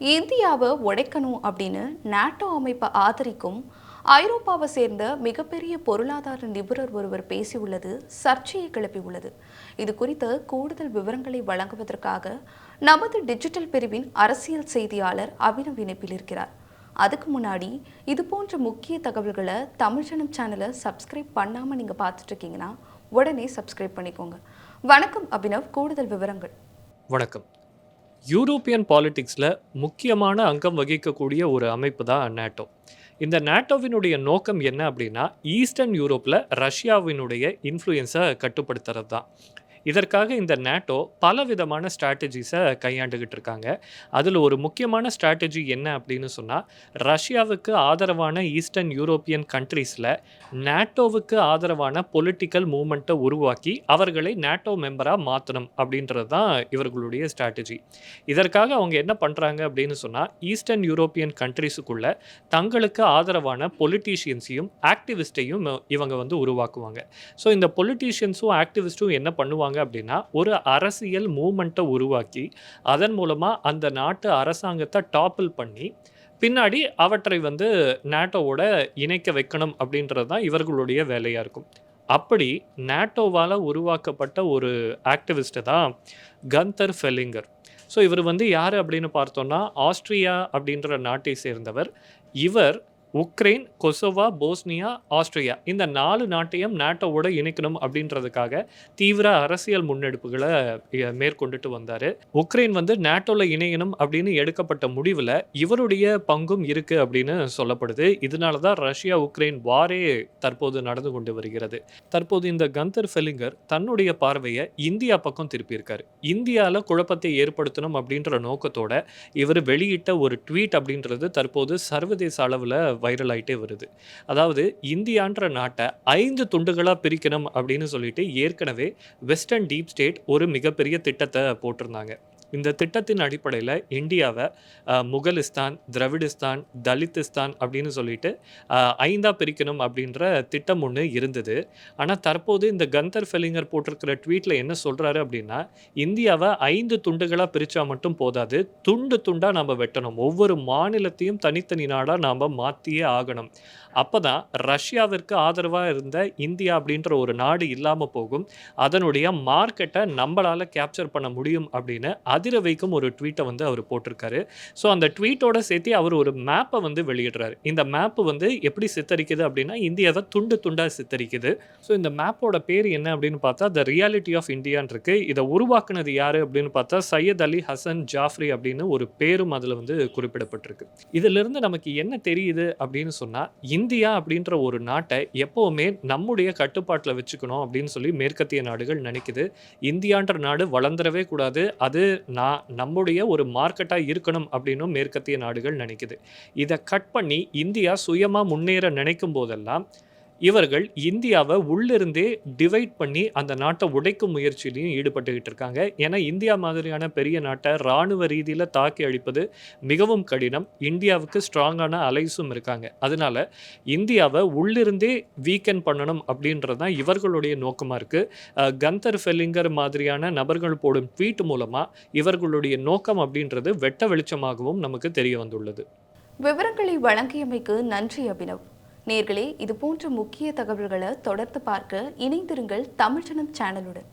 இந்தியாவை உடைக்கணும் அப்படின்னு நாட்டோ அமைப்பை ஆதரிக்கும் ஐரோப்பாவை சேர்ந்த மிகப்பெரிய பொருளாதார நிபுணர் ஒருவர் பேசியுள்ளது சர்ச்சையை கிளப்பியுள்ளது. இது குறித்த கூடுதல் விவரங்களை வழங்குவதற்காக நமது டிஜிட்டல் பிரிவின் அரசியல் செய்தியாளர் அபினவ் இணைப்பில் இருக்கிறார். அதுக்கு முன்னாடி இது போன்ற முக்கிய தகவல்களை தமிழ்ச்சனம் சேனலை சப்ஸ்கிரைப் பண்ணாமல் நீங்கள் பார்த்துட்டு இருக்கீங்கன்னா உடனே சப்ஸ்கிரைப் பண்ணிக்கோங்க. வணக்கம் அபினவ் கூடுதல் விவரங்கள். வணக்கம். யூரோப்பியன் பாலிடிக்ஸில் முக்கியமான அங்கம் வகிக்கக்கூடிய ஒரு அமைப்பு தான் நேட்டோ. இந்த நேட்டோவினுடைய நோக்கம் என்ன அப்படின்னா ஈஸ்டர்ன் யூரோப்பில் ரஷ்யாவினுடைய இன்ஃப்ளூயன்ஸை கட்டுப்படுத்துறது தான். இதற்காக இந்த நேட்டோ பல விதமான ஸ்ட்ராட்டஜிஸை கையாண்டுகிட்டு இருக்காங்க அதில் ஒரு முக்கியமான ஸ்ட்ராட்டஜி என்ன அப்படின்னு சொன்னால் ரஷ்யாவுக்கு ஆதரவான ஈஸ்டர்ன் யூரோப்பியன் கண்ட்ரீஸில் நேட்டோவுக்கு ஆதரவான பொலிட்டிக்கல் மூமெண்ட்டை உருவாக்கி அவர்களை நேட்டோ மெம்பராக மாற்றணும் அப்படின்றது தான் இவர்களுடைய ஸ்ட்ராட்டஜி இதற்காக அவங்க என்ன பண்ணுறாங்க அப்படின்னு சொன்னால் ஈஸ்டர்ன் யூரோப்பியன் கண்ட்ரீஸுக்குள்ள தங்களுக்கு ஆதரவான பொலிட்டீஷியன்ஸையும் ஆக்டிவிஸ்டையும் இவங்க வந்து உருவாக்குவாங்க. ஸோ இந்த பொலிட்டீஷியன்ஸும் ஆக்டிவிஸ்ட்டும் என்ன பண்ணுவாங்க அப்படின்னா ஒரு அரசியல் மூமெண்ட்டை உருவாக்கி அதன் மூலமாக அந்த நாட்டு அரசாங்கத்தை டாப்பிள் பண்ணி பின்னாடி அவற்றை வந்து நேட்டோவோட இணைக்க வைக்கணும் அப்படின்றது தான் இவர்களுடைய வேலையாக இருக்கும். அப்படி நேட்டோவால் உருவாக்கப்பட்ட ஒரு ஆக்டிவிஸ்ட்டு தான் கந்தர் ஃபெலிங்கர் ஸோ இவர் வந்து யார் அப்படின்னு பார்த்தோன்னா ஆஸ்ட்ரியா அப்படின்ற நாட்டை சேர்ந்தவர். இவர் உக்ரைன் கொசோவா போஸ்னியா ஆஸ்திரியா இந்த நாலு நாட்டையும் நாட்டோவோட இணைக்கணும் அப்படின்றதுக்காக தீவிர அரசியல் முன்னெடுப்புகளை மேற்கொண்டுட்டு வந்தார். உக்ரைன் வந்து நாட்டோவில் இணையணும் அப்படின்னு எடுக்கப்பட்ட முடிவில் இவருடைய பங்கும் இருக்குது அப்படின்னு சொல்லப்படுது. இதனால தான் ரஷ்யா உக்ரைன் வாரே தற்போது நடந்து கொண்டு வருகிறது. தற்போது இந்த கந்தர் ஃபெலிங்கர் தன்னுடைய பார்வையை இந்தியா பக்கம் திருப்பியிருக்காரு. இந்தியாவில் குழப்பத்தை ஏற்படுத்தணும் அப்படின்ற நோக்கத்தோட இவர் வெளியிட்ட ஒரு ட்வீட் அப்படின்றது தற்போது சர்வதேச அளவில் வைரல் ஆயிட்டே வருது. அதாவது இந்தியான்ற நாட்டை ஐந்து துண்டுகளாக பிரிக்கணும் அப்படின்னு சொல்லிட்டு ஏற்கனவே வெஸ்டர்ன் டீப் ஸ்டேட் ஒரு மிகப்பெரிய திட்டத்தை போட்டிருந்தாங்க. இந்த திட்டத்தின் அடிப்படையில் இந்தியாவை முகலிஸ்தான் திரவிடிஸ்தான் தலித்திஸ்தான் அப்படின்னு சொல்லிட்டு ஐந்தாக பிரிக்கணும் அப்படின்ற திட்டம் ஒன்று இருந்தது. ஆனால் தற்போது இந்த கந்தர் ஃபெலிங்கர் போட்டிருக்கிற ட்வீட்டில் என்ன சொல்கிறாரு அப்படின்னா இந்தியாவை ஐந்து துண்டுகளாக பிரித்தா மட்டும் போதாது துண்டு துண்டாக நாம் வெட்டணும். ஒவ்வொரு மாநிலத்தையும் தனித்தனி நாடாக நாம் மாற்றியே ஆகணும். அப்போ தான் ரஷ்யாவிற்கு ஆதரவாக இருந்த இந்தியா அப்படின்ற ஒரு நாடு இல்லாமல் போகும். அதனுடைய மார்க்கெட்டை நம்மளால் கேப்சர் பண்ண முடியும் அப்படின்னு அதிர வைக்கும் ஒரு ட்வீட்டை வந்து அவர் போட்டிருக்காரு. ஸோ அந்த ட்வீட்டோட சேர்த்து அவர் ஒரு மேப்பை வந்து வெளியிடுறாரு. இந்த மேப்பு வந்து எப்படி சித்தரிக்குது அப்படின்னா இந்தியாவை துண்டு துண்டாக சித்தரிக்குது. ஸோ இந்த மேப்போட பேர் என்ன அப்படின்னு பார்த்தா த ரியாலிட்டி ஆஃப் இந்தியான் இருக்கு இதை உருவாக்குனது யார் அப்படின்னு பார்த்தா சையத் அலி ஹசன் ஜாஃப்ரி அப்படின்னு ஒரு பேரும் அதில் வந்து குறிப்பிடப்பட்டிருக்கு. இதிலிருந்து நமக்கு என்ன தெரியுது அப்படின்னு சொன்னால் இந்தியா அப்படின்ற ஒரு நாட்டை எப்போவுமே நம்முடைய கட்டுப்பாட்டில் வச்சுக்கணும் அப்படின்னு சொல்லி மேற்கத்திய நாடுகள் நினைக்குது. இந்தியான்ற நாடு வளர்ந்துடவே கூடாது. அது நான் நம்முடைய ஒரு மார்க்கெட்டாக இருக்கணும் அப்படின்னும் மேற்கத்திய நாடுகள் நினைக்குது. இதை கட் பண்ணி இந்தியா சுயமாக முன்னேற நினைக்கும் போதெல்லாம் இவர்கள் இந்தியாவை உள்ளிருந்தே டிவைட் பண்ணி அந்த நாட்டை உடைக்கும் முயற்சியிலையும் ஈடுபட்டுக்கிட்டு இருக்காங்க. ஏன்னா இந்தியா மாதிரியான பெரிய நாட்டை இராணுவ ரீதியில் தாக்கி அழிப்பது மிகவும் கடினம். இந்தியாவுக்கு ஸ்ட்ராங்கான அலைஸும் இருக்காங்க. அதனால இந்தியாவை உள்ளிருந்தே வீக்கெண்ட் பண்ணணும் அப்படின்றது தான் இவர்களுடைய நோக்கமாக இருக்குது கந்தர் ஃபெல்லிங்கர் மாதிரியான நபர்கள் போடும் ட்வீட் மூலமாக இவர்களுடைய நோக்கம் அப்படின்றது வெட்ட வெளிச்சமாகவும் நமக்கு தெரிய வந்துள்ளது. விவரங்களை வழங்கியமைக்கு நன்றி அபினவ். நேர்களே இது போன்ற முக்கிய தகவல்களை தொடர்ந்து பார்க்க இணைந்திருங்கள் தமிழ்ச்சனம் சேனலுடன்.